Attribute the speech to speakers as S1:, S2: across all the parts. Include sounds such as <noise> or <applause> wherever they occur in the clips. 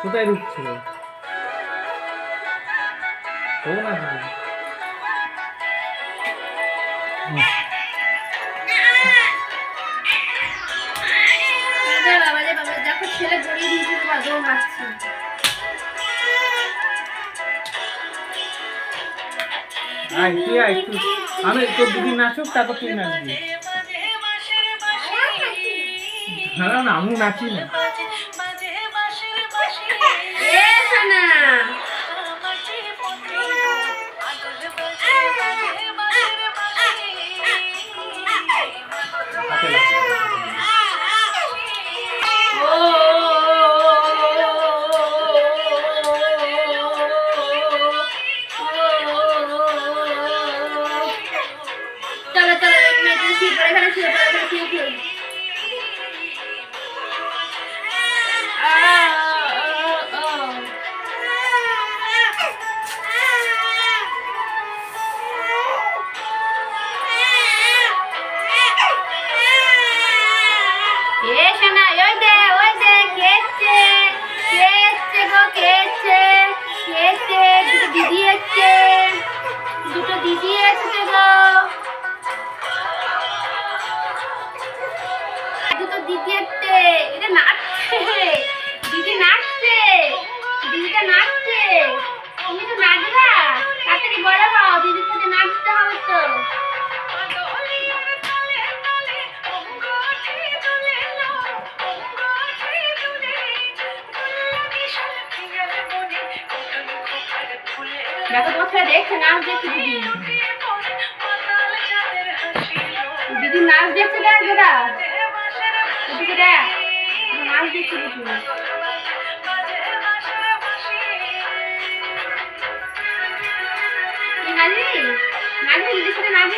S1: কোথায় ঢুকছিল
S2: বাবা দেখো ছেলে জড়িয়ে দিয়েছে বাবা, দৌড় মারছে।
S1: আয় তুই আয় একটু। আমি তোর দিদি নাচুক তারপর তুই নাচবি। না না আমি নাচি না।
S2: Kipasnya? এসছে এটা নাচছে, দিদি নাচছে, দিদিটা নাচছে। তুমি তো নাচবা, তাড়াতাড়ি বড় হও, দিদির সাথে নাচতে হবে তো। দেখো, তোমার দেখছে, নাচ দেখছে দিদি। দিদি নাচ দেখছে, দেখ দাদা। নাচ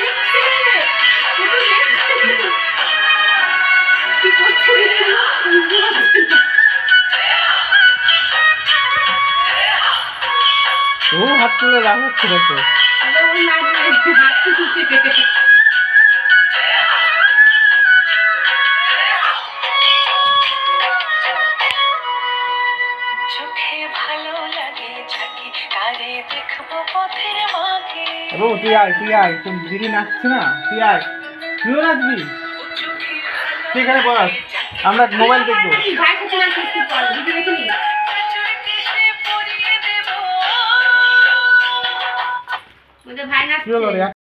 S2: দেখছে <laughs>
S1: ও হাত তুলে
S3: মাঝে।
S1: ও তুই আয় তুই আয় তোর দিদি নাচছে না তুই আয়। তুইও নাচবি? তুই এখানে বস আমরা মোবাইল দেখব। Jual.